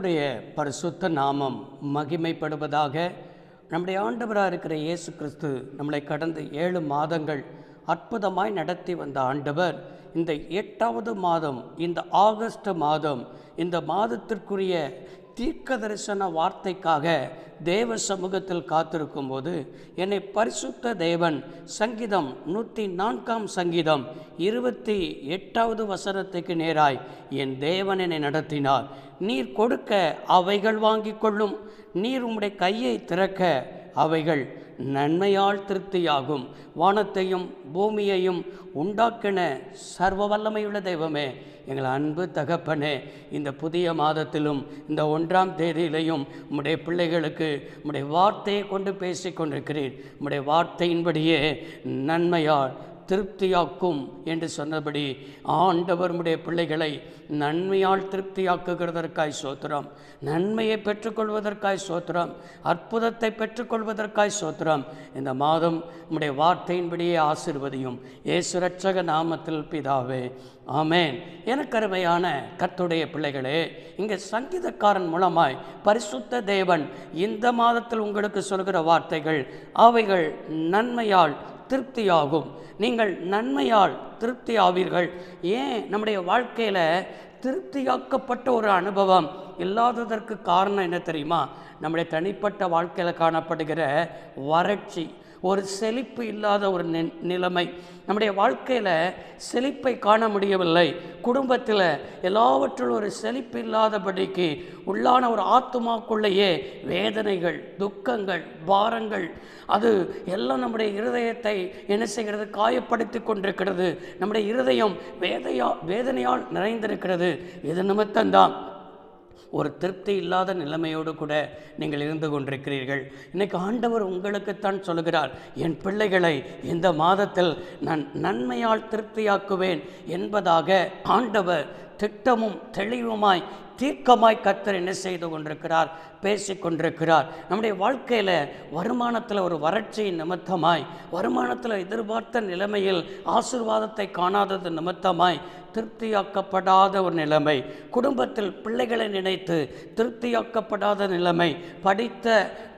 கர்த்தருடைய பரிசுத்த நாமம் மகிமைப்படுவதாக நம்முடைய ஆண்டவராக இருக்கிற இயேசு கிறிஸ்து நம்மளை கடந்த ஏழு மாதங்கள் அற்புதமாய் நடத்தி வந்த ஆண்டவர் இந்த எட்டாவது மாதம் இந்த ஆகஸ்ட் மாதம் இந்த மாதத்திற்குரிய தீர்க்க தரிசன வார்த்தைக்காக தேவ சமூகத்தில் காத்திருக்கும் போது என்னை பரிசுத்த தேவன் சங்கீதம் நூற்றி நான்காம் சங்கீதம் இருபத்தி எட்டாவது வசனத்துக்கு நேராய் என் தேவன் என்னை நடத்தினார். நீர் கொடுக்க அவைகள் வாங்கி கொள்ளும். நீர் உம்முடைய கையை திறக்க அவைகள் நன்மையால் திருப்தியாகும். வானத்தையும் பூமியையும் உண்டாக்கின சர்வ வல்லமையுள்ள தெய்வமே எங்கள் அன்பு தகப்பனே இந்த புதிய மாதத்திலும் இந்த ஒன்றாம் தேதியிலையும் உம்முடைய பிள்ளைகளுக்கு உம்முடைய வார்த்தையை கொண்டு பேசி கொண்டிருக்கிறீர். உம்முடைய வார்த்தையின்படியே நன்மையால் திருப்தியாக்கும் என்று சொன்னபடி ஆண்டவருடைய பிள்ளைகளை நன்மையால் திருப்தியாக்குகிறதற்காய் சோத்திரம். நன்மையை பெற்றுக்கொள்வதற்காய் சோத்திரம். அற்புதத்தை பெற்றுக்கொள்வதற்காய் சோத்திரம். இந்த மாதம் உம்முடைய வார்த்தையின்படியே ஆசிர்வதியும். ஏசுரட்சக நாமத்தில் பிதாவே ஆமேன். எனக்கு அருமையான கத்துடைய பிள்ளைகளே இங்கே சங்கீதக்காரன் மூலமாய் பரிசுத்த தேவன் இந்த மாதத்தில் உங்களுக்கு சொல்கிற வார்த்தைகள் அவைகள் நன்மையால் திருப்தியாகும். நீங்கள் நன்மையால் திருப்தி ஆவீர்கள் ஏன்? நம்முடைய வாழ்க்கையில் திருப்தியாக்கப்பட்ட ஒரு அனுபவம் இல்லாததற்கு காரணம் என்ன தெரியுமா? நம்முடைய தனிப்பட்ட வாழ்க்கையில் காணப்படுகிற வறட்சி. ஒரு செழிப்பு இல்லாத ஒரு நிலைமை. நம்முடைய வாழ்க்கையில் செழிப்பை காண முடியவில்லை. குடும்பத்தில் எல்லாவற்றிலும் ஒரு செழிப்பு இல்லாதபடிக்கு உள்ளான ஒரு ஆத்துமாக்குள்ளேயே வேதனைகள் துக்கங்கள் பாரங்கள் அது எல்லாம் நம்முடைய இருதயத்தை என்ன செய்கிறது? காயப்படுத்தி கொண்டிருக்கிறது. நம்முடைய இருதயம் வேதையா வேதனையால் நிறைந்திருக்கிறது. இது நிமித்தம்தான். ஒரு திருப்தி இல்லாத நிலைமையோடு கூட நீங்கள் இருந்து கொண்டிருக்கிறீர்கள். இன்னைக்கு ஆண்டவர் உங்களுக்குத்தான் சொல்கிறார் என் பிள்ளைகளை இந்த மாதத்தில் நான் நன்மையால் திருப்தியாக்குவேன் என்பதாக ஆண்டவர் திட்டமும் தெளிவுமாய் தீர்க்கமாய் கத்தர் என்ன செய்து கொண்டிருக்கிறார் பேசி கொண்டிருக்கிறார். நம்முடைய வாழ்க்கையில் வருமானத்தில் ஒரு வறட்சியின் நிமித்தமாய் வருமானத்தில் எதிர்பார்த்த நிலைமையில் ஆசிர்வாதத்தை காணாதது நிமித்தமாய் திருப்தியாக்கப்படாத ஒரு நிலைமை குடும்பத்தில் பிள்ளைகளை நினைத்து திருப்தியாக்கப்படாத நிலைமை படித்த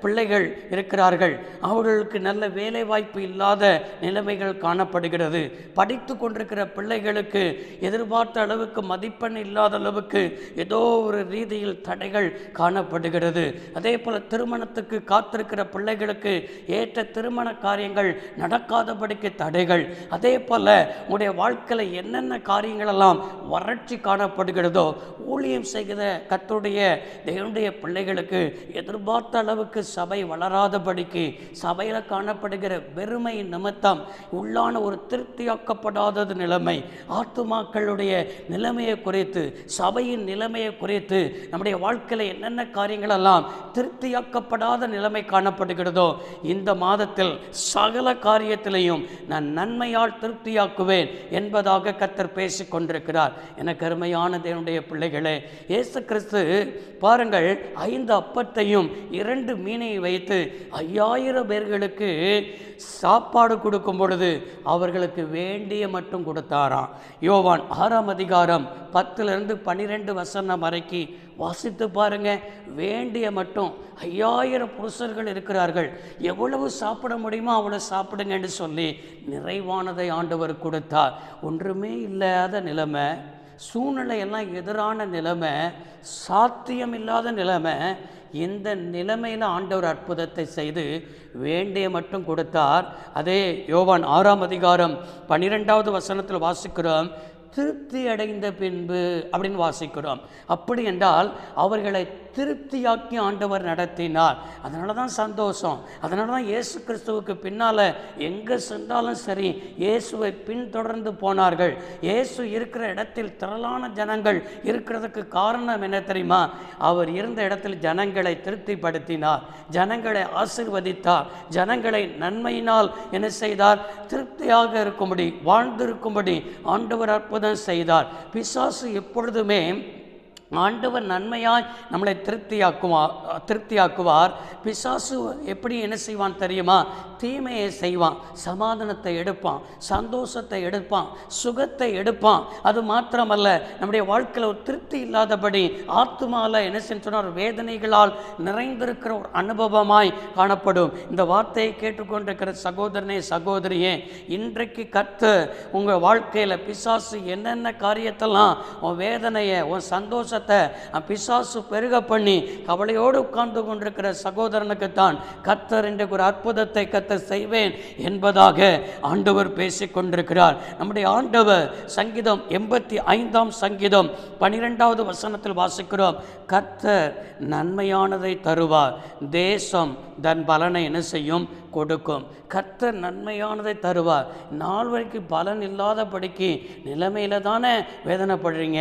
பிள்ளைகள் இருக்கிறார்கள். அவர்களுக்கு நல்ல வேலை வாய்ப்பு இல்லாத நிலைமைகள் காணப்படுகிறது. படித்து கொண்டிருக்கிற பிள்ளைகளுக்கு எதிர்பார்த்த அளவுக்கு மதிப்பெண் இல்லாத அளவுக்கு ஏதோ ஒரு ரீதியில் தடைகள் காணப்படுகிறது. அதே போல் திருமணத்துக்கு காத்திருக்கிற பிள்ளைகளுக்கு ஏற்ற திருமண காரியங்கள் நடக்காதபடிக்கு தடைகள். அதே போல் உங்களுடைய வாழ்க்கையில் என்னென்ன காரியங்களெல்லாம் வறட்சி காணப்படுகிறதோ ஊழியம் செய்கிற கத்துடைய தேவனுடைய பிள்ளைகளுக்கு எதிர்பார்த்த அளவுக்கு சபை வளராதபடிக்கு சபையில் காணப்படுகிற வெறுமை நிமித்தம் உள்ளான ஒரு திருப்தியாக்கப்படாதது நிலைமை ஆத்துமாக்களுடைய நிலைமையை குறித்து சபையின் நிலைமையை குறித்து நம்முடைய வாழ்க்கையில் என்னென்ன காரியங்களெல்லாம் திருப்தியாக்கப்படாத நிலைமை காணப்படுகிறதோ இந்த மாதத்தில் சகல காரியத்திலையும் நான் நன்மையால் திருப்தியாக்குவேன் என்பதாக கத்தர் பேசி கொண்டிருக்கிறார். எனக்கு அருமையான தேவனுடைய பிள்ளைகளே இயேசு கிறிஸ்து பாருங்கள் ஐந்து அப்பத்தையும் இரண்டு மீன் வைத்து ஐயாயிரம் பேர்களுக்கு சாப்பாடு கொடுக்கும் பொழுது அவர்களுக்கு வேண்டிய மட்டும் கொடுத்தாராம். யோவான் ஆறாம் அதிகாரம் பத்துலேருந்து பன்னிரெண்டு வசனம் வரைக்கும் வாசித்து பாருங்க. வேண்டிய மட்டும் ஐயாயிரம் புருஷர்கள் இருக்கிறார்கள். எவ்வளவு சாப்பிட முடியுமோ அவ்வளோ சாப்பிடுங்கன்னு சொல்லி நிறைவானதை ஆண்டவர் கொடுத்தார். ஒன்றுமே இல்லாத நிலைமை சூழ்நிலையெல்லாம் எதிரான நிலைமை சாத்தியம் இல்லாத நிலைமை இந்த நிலைமையில் ஆண்டவர் அற்புதத்தை செய்து வேண்டிய மட்டும் கொடுத்தார். அதே யோவான் ஆறாம் அதிகாரம் பன்னிரெண்டாவது வசனத்தில் வாசிக்கிறோம். திருப்தி அடைந்த பின்பு அப்படின்னு வாசிக்கிறோம். அப்படி என்றால் அவர்களை திருப்தியாக்கி ஆண்டவர் நடத்தினார். அதனால தான் சந்தோஷம். அதனால தான் இயேசு கிறிஸ்துவுக்கு பின்னால் எங்கே சென்றாலும் சரி இயேசுவை பின்தொடர்ந்து போனார்கள். இயேசு இருக்கிற இடத்தில் திரளான ஜனங்கள் இருக்கிறதுக்கு காரணம் என்ன தெரியுமா? அவர் இருந்த இடத்தில் ஜனங்களை திருப்திப்படுத்தினார். ஜனங்களை ஆசிர்வதித்தார். ஜனங்களை நன்மையினால் என்ன செய்தார்? திருப்தியாக இருக்கும்படி வாழ்ந்திருக்கும்படி ஆண்டவர் அற்புதம் செய்தார். பிசாசு எப்பொழுதுமே ஆண்டவர் நன்மையாய் நம்மளை திருப்தியாக்குவார் திருப்தியாக்குவார். பிசாசு எப்படி என்ன செய்வான் தெரியுமா? தீமையை செய்வான். சமாதானத்தை எடுப்பான். சந்தோஷத்தை எடுப்பான். சுகத்தை எடுப்பான். அது மாத்திரமல்ல நம்முடைய வாழ்க்கையில் ஒரு திருப்தி இல்லாதபடி ஆத்மாவில் என்ன செஞ்சு சொன்னார் வேதனைகளால் நிறைந்திருக்கிற ஒரு அனுபவமாய் காணப்படும். இந்த வார்த்தையை கேட்டுக்கொண்டிருக்கிற சகோதரனே சகோதரியே இன்றைக்கு கற்று உங்கள் வாழ்க்கையில் பிசாசு என்னென்ன காரியத்தெல்லாம் உன் வேதனையை உன் சந்தோஷ அஹ், பிசாசு பெருக பண்ணி கவலையோடு உட்கார்ந்து கொண்டிருக்கிற சகோதரனுக்குத்தான் கத்தர் இன்றைக்கு ஒரு அற்புதத்தை கத்தர் செய்வேன் என்பதாக ஆண்டவர் பேசிக்கொண்டிருக்கிறார் நம்முடைய ஆண்டவர் சங்கீதம் எண்பத்தி ஐந்தாம் சங்கீதம் பனிரெண்டாவது வசனத்தில் வாசிக்கிறோம். கத்தர் நன்மையானதை தருவார். தேசம் தன் பலனை என்ன செய்யும்? கொடுக்கும். கர்த்தர் நன்மையானதை தருவார். நாள் வரைக்கும் பலன் இல்லாதபடிக்கு நிலைமையில தானே வேதனைப்படுறீங்க.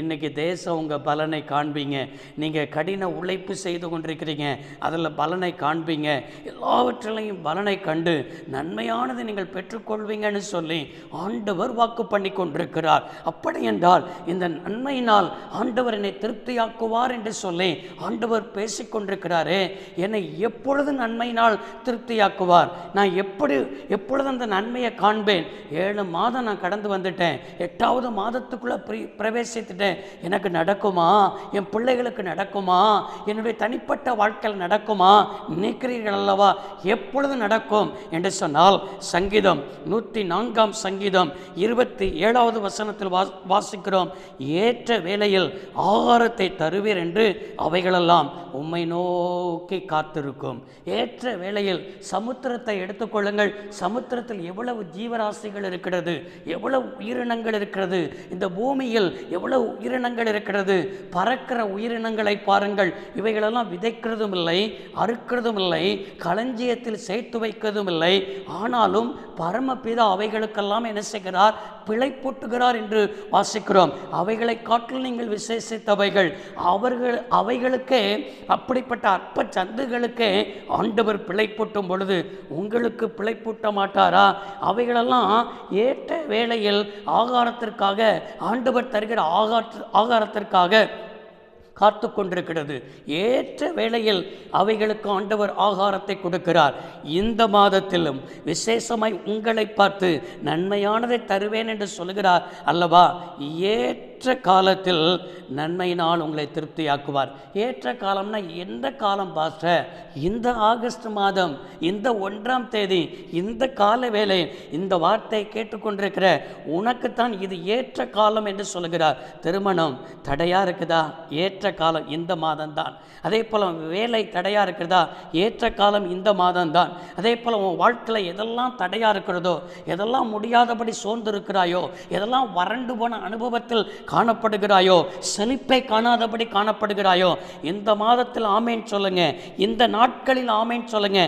இன்னைக்கு தேசம் உங்கள் பலனை காண்பீங்க. நீங்கள் கடின உழைப்பு செய்து கொண்டிருக்கிறீங்க. அதில் பலனை காண்பீங்க. எல்லாவற்றிலையும் பலனை கண்டு நன்மையானதை நீங்கள் பெற்றுக்கொள்வீங்கன்னு சொல்லி ஆண்டவர் வாக்கு பண்ணி கொண்டிருக்கிறார். அப்படி என்றால் இந்த நன்மையினால் ஆண்டவர் என்னை திருப்தியாக்குவார் என்று சொல்லி ஆண்டவர் பேசிக்கொண்டிருக்கிறாரே என்னை எப்பொழுது நன்மையினால் திருப்தியாக்குவார் நான் எப்படி எப்பொழுது அந்த நன்மையை காண்பேன்? ஏழு மாதம் நான் கடந்து வந்துட்டேன். எட்டாவது மாதத்துக்குள்ளே பிரி பிரவேசித்துட்டேன். எனக்கு நடக்குமா? என் பிள்ளைகளுக்கு நடக்குமா? என்னுடைய தனிப்பட்ட வாழ்க்கையில் நடக்குமா? நினைக்கிறீர்கள் அல்லவா? எப்பொழுது நடக்கும்? என்று சொன்னால் சங்கீதம் நூற்றி நான்காம் சங்கீதம் இருபத்தி ஏழாவது வசனத்தில் வா வாசிக்கிறோம். ஏற்ற வேளையில் ஆகாரத்தை தருவீர் என்று அவைகளெல்லாம் உம்மை நோக்கி காத்திருக்கும். ஏற்ற வேளையில் சமுத்திரத்தை எடுத்துக்கொள்ளுங்கள் சமுத்திரத்தில் எவ்வளவு ஜீவராசிகள் இருக்கிறது? எவ்வளவு உயிரினங்கள் இருக்கிறது? இந்த பூமியில் எவ்வளவு உயிரினங்கள் இருக்கிறது? பறக்கிற உயிரினங்களை பாருங்கள். இவைகளெல்லாம் விதைக்கிறதும் இல்லை அறுக்கிறதும் இல்லை களஞ்சியத்தில் சேர்த்து வைக்கிறதும் இல்லை. ஆனாலும் பரமபிதா அவைகளுக்கெல்லாம் என்ன செய்கிறார்? பிழைப்பூட்டுகிறார் என்று வாசிக்கிறோம். அவைகளை காட்டில் நீங்கள் விசேஷித்தவைகள். அவர்கள் அவைகளுக்கே அப்படிப்பட்ட அற்ப சந்துகளுக்கே ஆண்டவர் பிழைப்பூட்டும் பொழுது உங்களுக்கு பிழைப்பூட்ட மாட்டாரா? அவைகளெல்லாம் ஏற்ற வேளையில் ஆகாரத்திற்காக ஆண்டவர் தருகிற ஆகார ஆகாரத்திற்காக காத்து கொண்டிருக்கிறது ஏற்ற வேளையில் அவைகளுக்கு ஆண்டவர் ஆகாரத்தை கொடுக்கிறார். இந்த மாதத்திலும் விசேஷமாய் உங்களை பார்த்து நன்மையானதை தருவேன் என்று சொல்கிறார் அல்லவா? ஏற்ற ஏற்ற காலத்தில் நன்மையினால் உங்களை திருப்தியாக்குவார். ஏற்ற காலம்னா எந்த காலம் பாஸ்டர் இந்த ஆகஸ்ட் மாதம் இந்த ஒன்றாம் தேதி இந்த கால வேலை இந்த வார்த்தை கேட்டுக்கொண்டிருக்கிற உனக்குத்தான் இது ஏற்ற காலம் என்று சொல்கிறார் திருமணம் தடையாக இருக்குதா? ஏற்ற காலம் இந்த மாதம்தான். அதே போல் வேலை தடையாக இருக்கிறதா ஏற்ற காலம் இந்த மாதம்தான். அதே போல் உன் வாழ்க்கையில் எதெல்லாம் தடையாக இருக்கிறதோ எதெல்லாம் முடியாதபடி சோர்ந்து இருக்கிறாயோ எதெல்லாம் வறண்டு போன அனுபவத்தில் காணப்படுகிறாயோ? செழிப்பை காணாதபடி காணப்படுகிறாயோ? இந்த மாதத்தில் ஆமேன் சொல்லுங்க. இந்த நாட்களில் ஆமேன் சொல்லுங்க.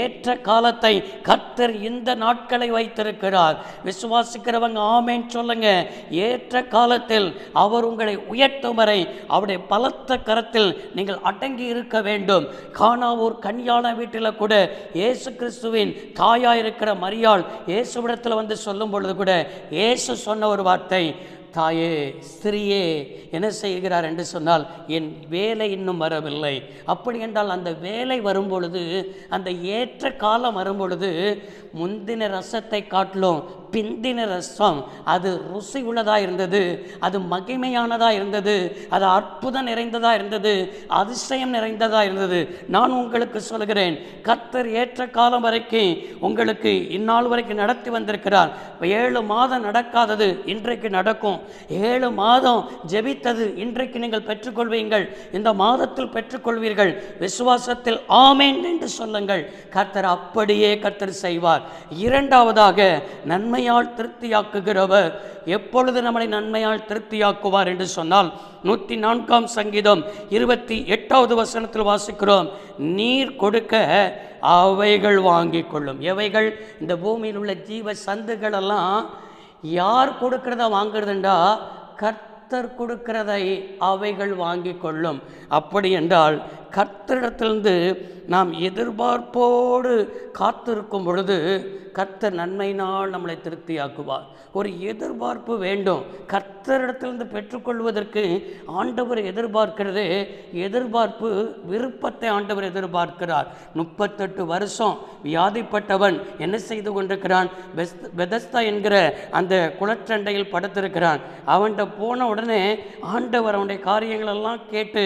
ஏற்ற காலத்தை கர்த்தர் இந்த நாட்களை வைத்திருக்கிறார். விசுவாசிக்கிறவங்க ஆமேன் சொல்லுங்க. ஏற்ற காலத்தில் அவர் உங்களை உயர்த்தும் வரை அவருடைய பலத்த கரத்தில் நீங்கள் அடங்கி இருக்க வேண்டும். காணாவூர் கன்யாள வீட்டில் கூட இயேசு கிறிஸ்துவின் தாயாக இருக்கிற மரியாள் இயேசுவிடத்தில் வந்து சொல்லும் பொழுது கூட இயேசு சொன்ன ஒரு வார்த்தை தாயே ஸ்திரியே என்ன செய்கிறார் என்று சொன்னால் என் வேலை இன்னும் வரவில்லை. அப்படி என்றால் அந்த வேலை வரும்பொழுது அந்த ஏற்ற காலம் வரும்பொழுது முந்தின ரசத்தை காட்டிலும் பிந்தின ரசம். அது ருசி உள்ளதாக இருந்தது அது மகிமையானதாக இருந்தது அது அற்புதம் நிறைந்ததாக இருந்தது அதிசயம் நிறைந்ததாக இருந்தது. நான் உங்களுக்கு சொல்கிறேன் கர்த்தர் ஏற்ற காலம் வரைக்கும் உங்களுக்கு இந்நாள் வரைக்கும் நடத்தி வந்திருக்கிறார். ஏழு மாதம் நடக்காதது இன்றைக்கு நடக்கும். ஏழு மாதம் ஜெபித்தது இன்றைக்கு நீங்கள் பெற்றுக்கொள்வீங்கள். இந்த மாதத்தில் பெற்றுக்கொள்வீர்கள். விசுவாசத்தில் ஆமேன் என்று சொல்லுங்கள். கர்த்தர் அப்படியே கர்த்தர் செய்வார். இரண்டாவதாக நன்மை நன்மையால் திருப்தியாக்குகிறவர். எப்பொழுது நம்மளை நன்மையால் திருப்தியாக்குவார் என்று சொன்னால் நூற்றி நான்காம் சங்கீதம் இருபத்தி எட்டாவது வசனத்தில் வாசிக்கிறோம். நீர் கொடுக்க அவைகள் வாங்கி கொள்ளும். எவைகள்? இந்த பூமியில் உள்ள ஜீவ சந்துகளெல்லாம் யார் கொடுக்கிறத வாங்குறதுண்டா? கர்த்தர் கொடுக்கிறதை அவைகள் வாங்கி கொள்ளும். அப்படி என்றால் கர்த்தரிடத்திலிருந்து நாம் எதிர்பார்ப்போடு காத்திருக்கும் பொழுது கர்த்தர் நன்மையினால் நம்மளை திருப்தியாக்குவார். ஒரு எதிர்பார்ப்பு வேண்டும். கர்த்தரிடத்திலிருந்து பெற்றுக்கொள்வதற்கு ஆண்டவர் எதிர்பார்க்கிறது. எதிர்பார்ப்பு விருப்பத்தை ஆண்டவர் எதிர்பார்க்கிறார். முப்பத்தெட்டு வருஷம் வியாதிப்பட்டவன் என்ன செய்து கொண்டிருக்கிறான்? பெஸ்த் பெதஸ்தா என்கிற அந்த குளச்சண்டையில் படுத்திருக்கிறான். அவன்கிட்ட போன உடனே ஆண்டவர் அவனுடைய காரியங்களெல்லாம் கேட்டு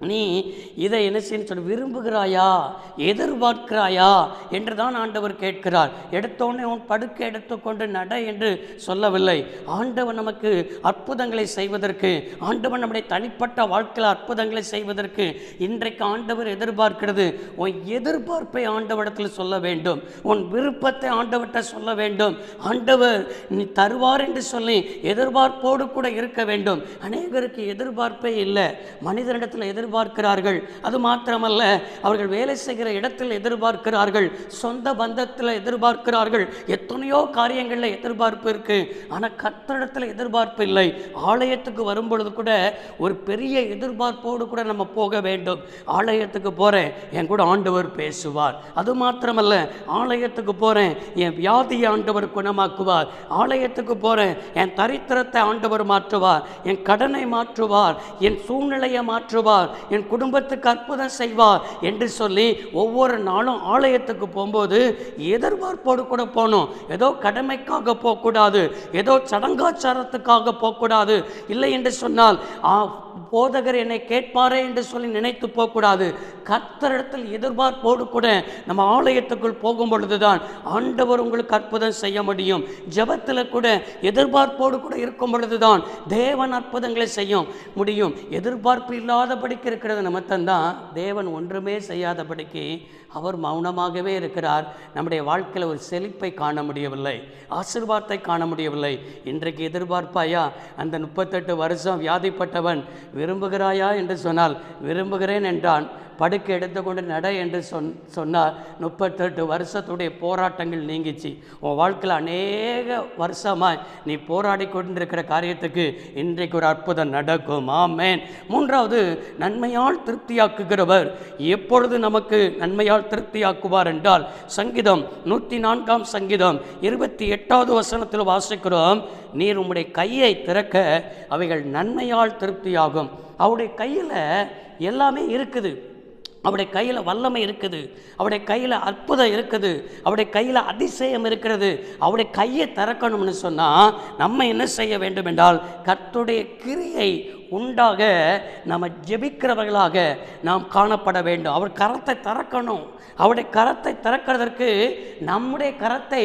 நீ இதை என்ன செய்யணும் சொல்லி விரும்புகிறாயா? எதிர்பார்க்கிறாயா? என்று தான் ஆண்டவர் கேட்கிறார். எடுத்தோடனே உன் படுக்கை எடுத்துக்கொண்டு நட என்று சொல்லவில்லை. ஆண்டவர் நமக்கு அற்புதங்களை செய்வதற்கு ஆண்டவர் நம்முடைய தனிப்பட்ட வாழ்க்கையில் அற்புதங்களை செய்வதற்கு இன்றைக்கு ஆண்டவர் எதிர்பார்க்கிறது. உன் எதிர்பார்ப்பை ஆண்டவரிடத்தில் சொல்ல வேண்டும். உன் விருப்பத்தை ஆண்டவர்கிட்ட சொல்ல வேண்டும். ஆண்டவர் நீ தருவார் என்று சொல்லி எதிர்பார்ப்போடு கூட இருக்க வேண்டும். அநேகருக்கு எதிர்பார்ப்பே இல்லை. மனிதனிடத்தில் எதிர் எதிர்பார்க்கிறார்கள். அது மாத்திரமல்ல அவர்கள் வேலை செய்கிற இடத்தில் எதிர்பார்க்கிறார்கள். சொந்த பந்தத்தில் எதிர்பார்க்கிறார்கள். எத்தனையோ காரியங்களில் எதிர்பார்ப்பு இருக்கு. ஆனால் கத்தரிடத்தில் எதிர்பார்ப்பு இல்லை. ஆலயத்துக்கு வரும்பொழுது கூட ஒரு பெரிய எதிர்பார்ப்போடு கூட நம்ம போக வேண்டும். ஆலயத்துக்கு போகிறேன் என் கூட ஆண்டவர் பேசுவார். அது மாத்திரமல்ல ஆலயத்துக்கு போகிறேன் என் வியாதியை ஆண்டவர் குணமாக்குவார். ஆலயத்துக்கு போகிறேன் என் தரித்திரத்தை ஆண்டவர் மாற்றுவார். என் கடனை மாற்றுவார். என் சூழ்நிலையை மாற்றுவார். என் குடும்பத்துக்கு அற்புதம் செய்வார் என்று சொல்லி ஒவ்வொரு நாளும் ஆலயத்துக்கு போகும்போது எதிர்பார்ப்போடு கூட போகணும். ஏதோ கடமைக்காக போகக்கூடாது. ஏதோ சடங்காச்சாரத்துக்காக போகக்கூடாது. இல்லை என்று சொன்னால் போதகர் என்னை கேட்பாரே என்று சொல்லி நினைத்து போகக்கூடாது. கர்த்தரிடத்தில் எதிர்பார்ப்போடு கூட நம்ம ஆலயத்துக்குள் போகும் பொழுதுதான் ஆண்டவர் உங்களுக்கு அற்புதம் செய்ய முடியும். ஜெபத்தில் கூட எதிர்பார்ப்போடு கூட இருக்கும் பொழுதுதான் தேவன் அற்புதங்களை செய்யும் முடியும். எதிர்பார்ப்பு இல்லாதபடிக்கு இருக்கிறது நிமித்தம்தான் தேவன் ஒன்றுமே செய்யாதபடிக்கு அவர் மௌனமாகவே இருக்கிறார். நம்முடைய வாழ்க்கையில் ஒரு செழிப்பை காண முடியவில்லை. ஆசிர்வாதத்தை காண முடியவில்லை. இன்றைக்கு எதிர்பார்ப்பாயா? அந்த முப்பத்தெட்டு வருஷம் வியாதிப்பட்டவன் விரும்புகிறாயா என்று சொன்னால் விரும்புகிறேன் என்றான். படுக்கை எடுத்துக்கொண்டு நட என்று சொன் சொன்னார். முப்பத்தெட்டு வருஷத்துடைய போராட்டங்கள் நீங்கிச்சு. உன் வாழ்க்கையில் அநேக வருஷமாய் நீ போராடி கொண்டிருக்கிற காரியத்துக்கு இன்றைக்கு ஒரு அற்புதம் நடக்கும். ஆமேன். மூன்றாவது நன்மையால் திருப்தியாக்குகிறவர். எப்பொழுது நமக்கு நன்மையால் திருப்தியாக்குவார் என்றால் சங்கீதம் நூற்றி நான்காம் சங்கீதம் இருபத்தி எட்டாவது வசனத்தில் வாசிக்கிறோம் நீர் உம்முடைய கையை திறக்க அவைகள் நன்மையால் திருப்தியாகும். அவருடைய கையில் எல்லாமே இருக்குது. அவருடைய கையில் வல்லமை இருக்குது. அவருடைய கையில் அற்புதம் இருக்குது. அவருடைய கையில் அதிசயம் இருக்கிறது. அவருடைய கையை திறக்கணும்னு சொன்னால் நம்ம என்ன செய்ய வேண்டும் என்றால் கர்த்தருடைய கிரியை உண்டாக நம்ம ஜெபிக்கிறவர்களாக நாம் காணப்பட வேண்டும். அவர் கரத்தை திறக்கணும். அவருடைய கரத்தை திறக்கிறதற்கு நம்முடைய கரத்தை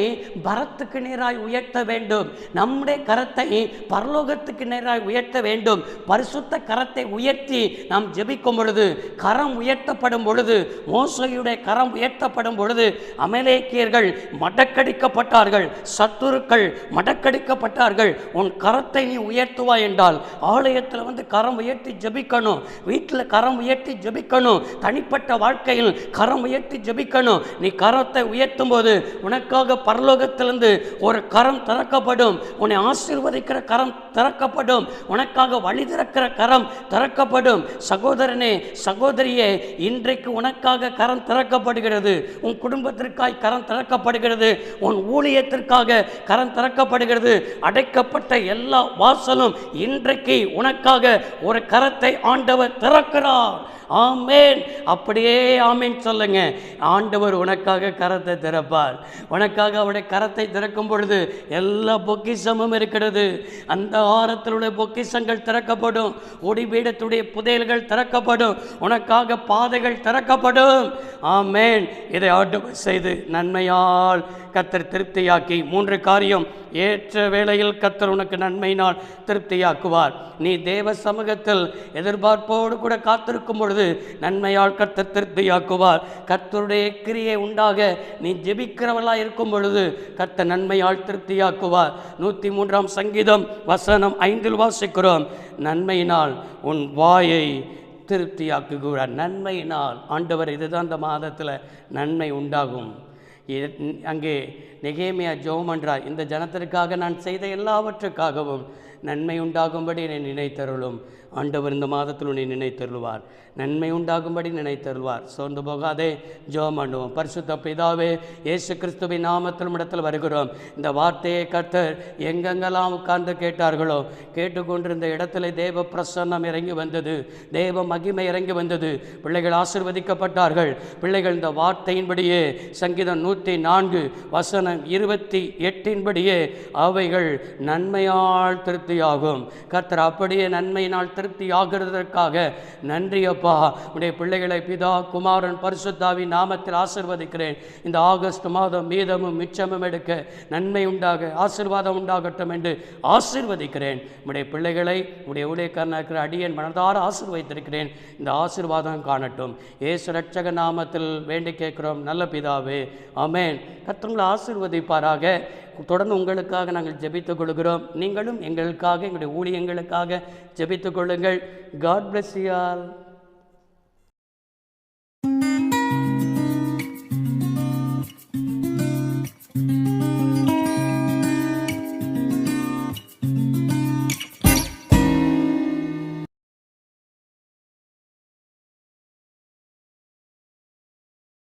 பரத்துக்கு நேராய் உயர்த்த வேண்டும். நம்முடைய கரத்தை பரலோகத்துக்கு நேராய் உயர்த்த வேண்டும். பரிசுத்த கரத்தை உயர்த்தி நாம் ஜெபிக்கும் பொழுது கரம் உயர்த்தப்படும் பொழுது மோசையுடைய கரம் உயர்த்தப்படும் பொழுது அமலேக்கியர்கள் மடக்கடிக்கப்பட்டார்கள். சத்துருக்கள் மடக்கடிக்கப்பட்டார்கள். உன் கரத்தை நீ உயர்த்துவாய் என்றால் ஆலயத்தில் வந்து கரம் உயர்த்தி ஜெபிக்கணும். வீட்டில் கரம் உயர்த்தி ஜெபிக்கணும். தனிப்பட்ட வாழ்க்கையில் கரம் உயர்த்தி ஜெபிக்கணும். நீ கரத்தை உயர்த்தும் போது உனக்காக பரலோகத்திலிருந்து ஒரு கரம் திறக்கப்படும். உன்னை ஆசீர்வதிக்கிற கரம் திறக்கப்படும். உனக்காக வழி திறக்கிற கரம் திறக்கப்படும். சகோதரனே சகோதரியே இன்றைக்கு உனக்காக கரம் திறக்கப்படுகிறது. உன் குடும்பத்திற்காய் கரம் திறக்கப்படுகிறது. உன் ஊழியத்திற்காக கரம் திறக்கப்படுகிறது. அடைக்கப்பட்ட எல்லா வாசலும் இன்றைக்கு உனக்காக ஒரு கரத்தை ஆண்டவர் திறக்கிறார். ஆமேன். அப்படியே ஆமேன் சொல்லுங்க. ஆண்டவர் உனக்காக கரத்தை திறப்பார். உனக்காக அவருடைய கரத்தை திறக்கும் பொழுது எல்லா பொக்கிஷமும் இருக்கிறது. அந்த ஆரத்தில் உள்ள பொக்கிஷங்கள் திறக்கப்படும். ஒடிபீடத்துடைய புதையல்கள் திறக்கப்படும். உனக்காக பாதைகள் திறக்கப்படும். ஆமேன். இதை ஆண்டவர் செய்து நன்மையால் கத்தர் திருப்தியாக்கி மூன்று காரியம். ஏற்ற வேளையில் கத்தர் உனக்கு நன்மையினால் திருப்தியாக்குவார். நீ தேவ சமூகத்தில் எதிர்பார்ப்போடு கூட காத்திருக்கும் பொழுது நன்மையால் கத்தர் திருப்தியாக்குவார். கத்தருடைய கிரியை உண்டாக நீ ஜெபிக்கிறவளாக இருக்கும் பொழுது கத்த நன்மையால் திருப்தியாக்குவார். நூற்றி மூன்றாம் சங்கீதம் வசனம் ஐந்தில் வாசிக்கிறோம். நன்மையினால் உன் வாயை திருப்தியாக்குகிறார். நன்மையினால் ஆண்டவர் இதுதான் அந்த மாதத்தில் நன்மை உண்டாகும். அங்கே நெகேமியா ஜோமன்றார் இந்த ஜனத்திற்காக நான் செய்த எல்லாவற்றுக்காகவும் நன்மை உண்டாகும்படி என்னை நினைத்தருளும். ஆண்டவர் இந்த மாதத்தில் உன்னை நினைத்தருள்வார். நன்மை உண்டாகும்படி நினைத்தருள்வார். சோர்ந்து போகாதே ஜோம் பண்ணுவோம். பரிசுத்த பிதாவே இயேசு கிறிஸ்துவின் நாமத்தில் இடத்தில் வருகிறோம். இந்த வார்த்தையை கர்த்தர் எங்கெங்கெல்லாம் உட்கார்ந்து கேட்டார்களோ கேட்டுக்கொண்டிருந்த இடத்துல தேவ பிரசன்னம் இறங்கி வந்தது. தேவ மகிமை இறங்கி வந்தது. பிள்ளைகள் ஆசிர்வதிக்கப்பட்டார்கள். பிள்ளைகள் இந்த வார்த்தையின்படியே சங்கீதம் நூற்றி நான்கு வசனம் இருபத்தி எட்டின்படியே அவைகள் நன்மையால் திருப்தியாகும். கர்த்தர் அப்படியே நன்மையினால் திருப்தி ஆகிறதற்காக நன்றி அப்பா உடைய பிள்ளைகளை பிதா குமாரன் பரிசுத்தாவின் நாமத்தில் ஆசிர்வதிக்கிறேன். இந்த ஆகஸ்ட் மாதம் மீதமும் மிச்சமும் எடுக்க நன்மை உண்டாக ஆசிர்வாதம் உண்டாகட்டும் என்று ஆசிர்வதிக்கிறேன். உடைய பிள்ளைகளை உடைய ஊழியக்காரனாக இருக்கிற அடியன் மனதார ஆசிர்வதித்திருக்கிறேன். இந்த ஆசிர்வாதம் காணட்டும். ஏசு ரட்சக நாமத்தில் வேண்டி கேட்கிறோம். நல்ல பிதாவே. அமேன் கத்தவங்களை ஆசிர்வதிப்பாராக. தொடர்ந்து உங்களுக்காக நாங்கள் ஜெபித்துக் கொள்கிறோம். நீங்களும் எங்களுக்காக எங்களுடைய ஊழியங்களுக்காக ஜெபித்துக் கொள்ளுங்கள். God bless you all